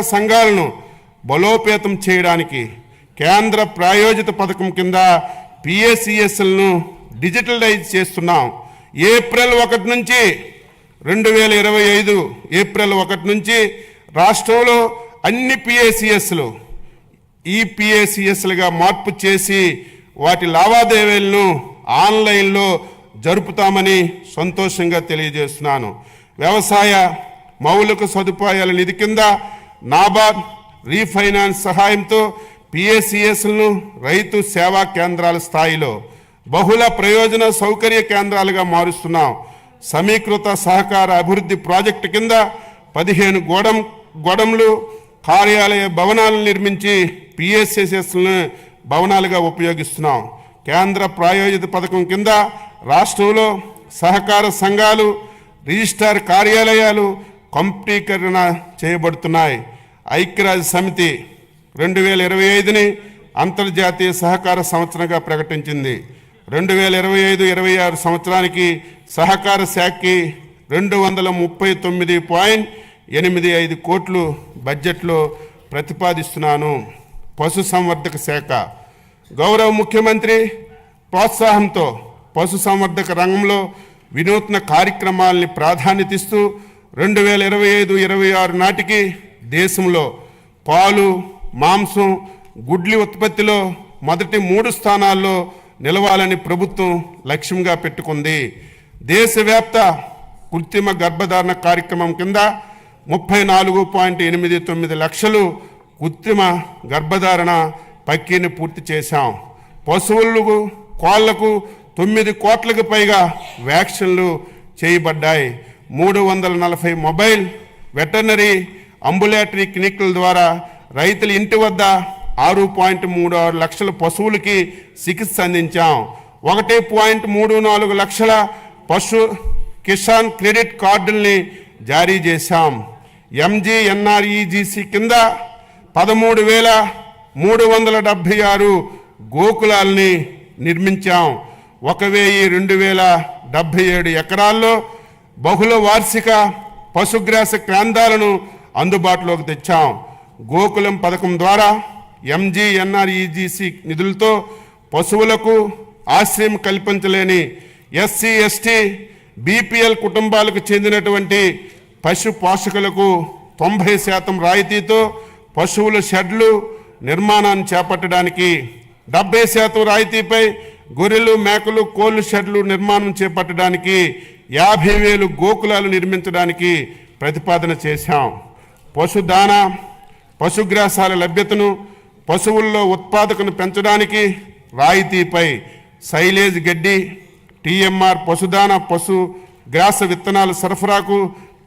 సంఘాలను బలోపేతం చేయడానికి కేంద్ర ప్రాయోజిత పథకం కింద పిఎస్సిఎస్ఎల్ను డిజిటలైజ్ చేస్తున్నాం. ఏప్రిల్ ఒకటి నుంచి రెండు వేల ఇరవై ఐదు ఏప్రిల్ ఒకటి నుంచి రాష్ట్రంలో అన్ని పిఎస్సిఎస్లు ఈపిఎస్సిఎస్లుగా మార్పు చేసి వాటి లావాదేవీలను ఆన్లైన్లో జరుపుతామని సంతోషంగా తెలియజేస్తున్నాను. వ్యవసాయ మౌలిక సదుపాయాల నిధి కింద నాబార్డ్ రీఫైనాన్స్ సహాయంతో పిఎస్సిఎస్లను రైతు సేవా కేంద్రాల స్థాయిలో బహుళ ప్రయోజన సౌకర్య కేంద్రాలుగా మారుస్తున్నాం. సమీకృత సహకార అభివృద్ధి ప్రాజెక్టు కింద పదిహేను గోడం గోడంలు కార్యాలయ భవనాలను నిర్మించి పిఎస్ఎస్ఎస్లను భవనాలుగా ఉపయోగిస్తున్నాం. కేంద్ర ప్రాయోజిత పథకం కింద రాష్ట్రంలో సహకార సంఘాలు రిజిస్టార్ కార్యాలయాలు కంప్యూటీకరణ చేయబడుతున్నాయి. ఐక్యరాజ్య సమితి రెండు వేల ఇరవై ఐదుని అంతర్జాతీయ సహకార సంవత్సరంగా ప్రకటించింది. రెండు వేల ఇరవై ఐదు ఇరవై ఆరు సంవత్సరానికి సహకార శాఖకి రెండు వందల ముప్పై తొమ్మిది పాయింట్ ఎనిమిది ఐదు కోట్లు బడ్జెట్లో ప్రతిపాదిస్తున్నాను. పశు సంవర్ధక శాఖ. గౌరవ ముఖ్యమంత్రి ప్రోత్సాహంతో పశు సంవర్ధక రంగంలో వినూత్న కార్యక్రమాల్ని ప్రాధాన్యతిస్తూ రెండు వేల ఇరవై ఐదు ఇరవై ఆరు నాటికి దేశంలో పాలు మాంసం గుడ్లి ఉత్పత్తిలో మొదటి మూడు స్థానాల్లో నిలవాలని ప్రభుత్వం లక్ష్యంగా పెట్టుకుంది. దేశవ్యాప్త కృత్రిమ గర్భధారణ కార్యక్రమం కింద ముప్పై నాలుగు పాయింట్ ఎనిమిది తొమ్మిది లక్షలు కృత్రిమ గర్భధారణ ప్రక్రియను పూర్తి చేశాం. పశువులకు కోళ్ళకు తొమ్మిది కోట్లకు పైగా వ్యాక్సిన్లు చేయబడ్డాయి. మూడు వందల నలభై మొబైల్ వెటర్నరీ అంబులేటరీ క్లినిక్ల ద్వారా రైతుల ఇంటి వద్ద ఆరు పాయింట్ మూడు ఆరు లక్షల పశువులకి చికిత్స అందించాం. ఒకటి పాయింట్ మూడు నాలుగు లక్షల పశు కిసాన్ క్రెడిట్ కార్డుల్ని జారీ చేశాం. ఎంజీఎన్ఆర్ఈజీసీ కింద పదమూడు వేల మూడు వందల డెబ్భై ఆరు గోకులాల్ని నిర్మించాం. ఒక వెయ్యి రెండు వేల డెబ్భై ఏడు ఎకరాల్లో బహుళ వార్షిక పశుగ్రాస కేంద్రాలను అందుబాటులోకి తెచ్చాం. గోకులం పథకం ద్వారా ఎంజీఎన్ఆర్ఈజీసీ నిధులతో పశువులకు ఆశ్రయం కల్పించలేని ఎస్సీ ఎస్టీ బీపీఎల్ కుటుంబాలకు చెందినటువంటి పశు పోషకులకు తొంభై శాతం రాయితీతో పశువుల షెడ్లు నిర్మాణాన్ని చేపట్టడానికి డెబ్బై శాతం రాయితీపై గొర్రెలు మేకలు కోళ్ళు షెడ్లు నిర్మాణం చేపట్టడానికి యాభై వేలు గోకులాలు నిర్మించడానికి ప్రతిపాదన చేశాం. పశుదాన పశుగ్రాసాల లభ్యతను పశువుల్లో ఉత్పాదకను పెంచడానికి రాయితీపై సైలేజ్ గడ్డి టీఎంఆర్ పశుదాన పశు గ్రాస విత్తనాల సరఫరాకు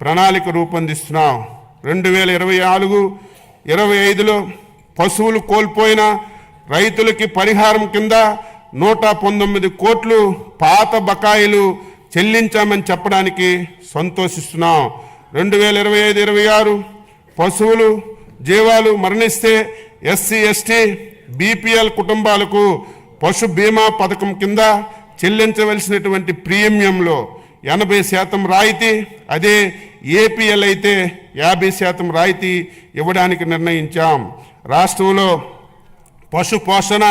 ప్రణాళిక రూపొందిస్తున్నాం. రెండు వేల ఇరవై నాలుగు ఇరవై ఐదులో పశువులు కోల్పోయిన రైతులకి పరిహారం కింద నూట పంతొమ్మిది కోట్లు పాత బకాయిలు చెల్లించామని చెప్పడానికి సంతోషిస్తున్నాం. రెండు వేల ఇరవై ఐదు ఇరవై ఆరు పశువులు జీవాలు మరణిస్తే ఎస్సీ ఎస్టీ బీపీఎల్ కుటుంబాలకు పశు బీమా పథకం కింద చెల్లించవలసినటువంటి ప్రీమియంలో ఎనభై శాతం రాయితీ అదే ఏపీఎల్ అయితే యాభై శాతం రాయితీ ఇవ్వడానికి నిర్ణయించాం. రాష్ట్రంలో పశు పోషణ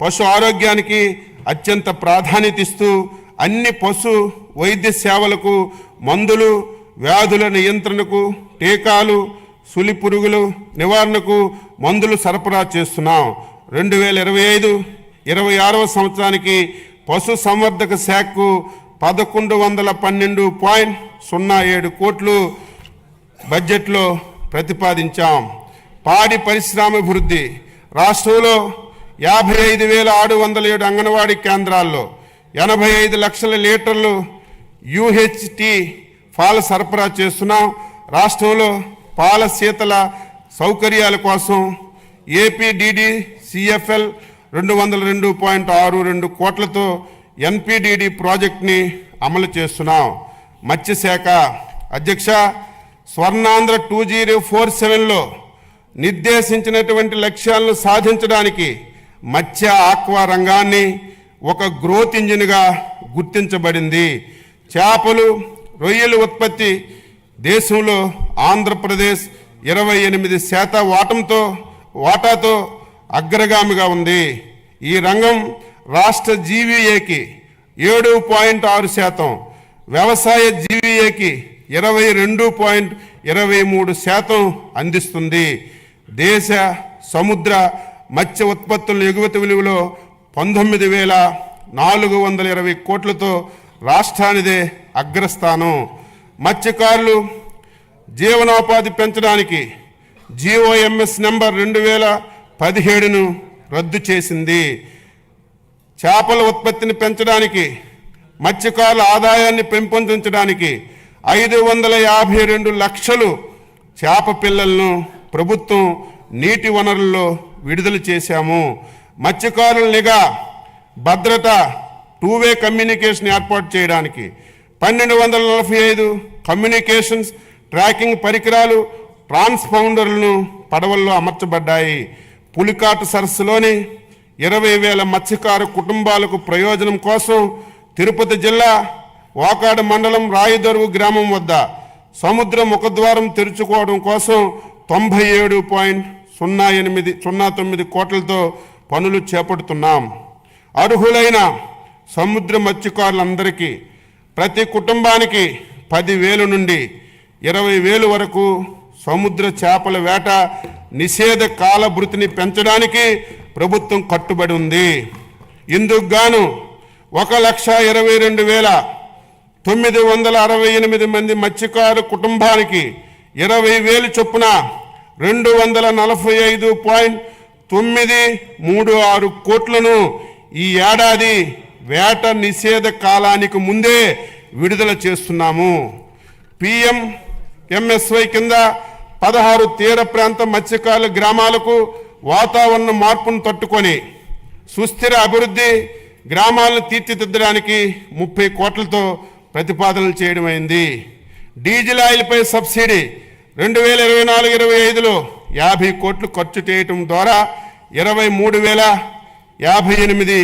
పశు ఆరోగ్యానికి అత్యంత ప్రాధాన్యత ఇస్తూ అన్ని పశు వైద్య సేవలకు మందులు వ్యాధుల నియంత్రణకు టీకాలు సులి పురుగులు నివారణకు మందులు సరఫరా చేస్తున్నాం. రెండు వేల ఇరవై ఐదు ఇరవై ఆరవ సంవత్సరానికి పశు సంవర్ధక శాఖకు పదకొండు వందల పన్నెండు పాయింట్ సున్నా ఏడు కోట్లు బడ్జెట్లో ప్రతిపాదించాం. పాడి పరిశ్రమాభివృద్ధి రాష్ట్రంలో యాభై ఐదు వేల ఆరు వందల ఏడు అంగన్వాడీ కేంద్రాల్లో ఎనభై ఐదు లక్షల లీటర్లు యూహెచ్టి పాలు సరఫరా చేస్తున్నాం. రాష్ట్రంలో పాల శీతల సౌకర్యాల కోసం ఏపీడిడి సిఎఫ్ఎల్ రెండు వందల రెండు పాయింట్ ఆరు రెండు కోట్లతో ఎన్పిడిడి ప్రాజెక్ట్ని అమలు చేస్తున్నాం. మత్స్యశాఖ అధ్యక్ష స్వర్ణాంధ్ర టూ జీరో ఫోర్ సెవెన్లో నిర్దేశించినటువంటి లక్ష్యాలను సాధించడానికి మత్స్య ఆక్వా రంగాన్ని ఒక గ్రోత్ ఇంజిన్గా గుర్తించబడింది. చేపలు రొయ్యల ఉత్పత్తి దేశంలో ఆంధ్రప్రదేశ్ ఇరవై ఎనిమిది శాత వాటంతో వాటాతో అగ్రగామిగా ఉంది. ఈ రంగం రాష్ట్ర జీవీఏకి ఏడు పాయింట్ ఆరు శాతం వ్యవసాయ జీవీఏకి ఇరవై రెండు పాయింట్ ఇరవై మూడు శాతం అందిస్తుంది. దేశ సముద్ర మత్స్య ఉత్పత్తుల ఎగుమతి విలువలో పంతొమ్మిది వేల నాలుగు వందల ఇరవై కోట్లతో రాష్ట్రానిదే అగ్రస్థానం. మత్స్యకారులు జీవనోపాధి పెంచడానికి జీఓఎంఎస్ నెంబర్ రెండు వేల పదిహేడును రద్దు చేసింది. చేపల ఉత్పత్తిని పెంచడానికి మత్స్యకారుల ఆదాయాన్ని పెంపొందించడానికి ఐదు వందల యాభై రెండు లక్షలు చేప పిల్లలను ప్రభుత్వం నీటి వనరుల్లో విడుదల చేశాము. మత్స్యకారుల నిఘా భద్రత టూ వే కమ్యూనికేషన్ ఏర్పాటు చేయడానికి పన్నెండు వందల నలభై ఐదు కమ్యూనికేషన్స్ ట్రాకింగ్ పరికరాలు ట్రాన్స్పౌండర్లను పడవల్లో అమర్చబడ్డాయి. పులికాటు సరస్సులోని ఇరవై వేల మత్స్యకారు కుటుంబాలకు ప్రయోజనం కోసం తిరుపతి జిల్లా వాకాడు మండలం రాయదరువు గ్రామం వద్ద సముద్ర ముఖద్వారం తెరుచుకోవడం కోసం తొంభై ఏడు పాయింట్ సున్నా ఎనిమిది సున్నా తొమ్మిది కోట్లతో పనులు చేపడుతున్నాం. అర్హులైన సముద్ర మత్స్యకారులందరికీ ప్రతి కుటుంబానికి పదివేలు నుండి ఇరవై వేలు వరకు సముద్ర చేపల వేట నిషేధ కాలభృతిని పెంచడానికి ప్రభుత్వం కట్టుబడి ఉంది. ఇందుకు గాను ఒక లక్ష ఇరవై రెండు వేల తొమ్మిది వందల అరవై ఎనిమిది మంది మత్స్యకారు కుటుంబానికి ఇరవై వేలు చొప్పున రెండు వందల నలభై ఐదు పాయింట్ తొమ్మిది మూడు ఆరు కోట్లను ఈ ఏడాది వేట నిషేధ కాలానికి ముందే విడుదల చేస్తున్నాము. పిఎం ఎంఎస్వై కింద పదహారు తీర ప్రాంత మత్స్యకారుల గ్రామాలకు వాతావరణ మార్పును తట్టుకొని సుస్థిర అభివృద్ధి గ్రామాలను తీర్చిదిద్దడానికి ముప్పై కోట్లతో ప్రతిపాదనలు చేయడమైంది డీజిల్ ఆయిల్పై సబ్సిడీ రెండు వేల ఇరవై నాలుగు ఇరవై ఐదులో యాభై కోట్లు ఖర్చు చేయటం ద్వారా ఇరవై మూడు వేల యాభై ఎనిమిది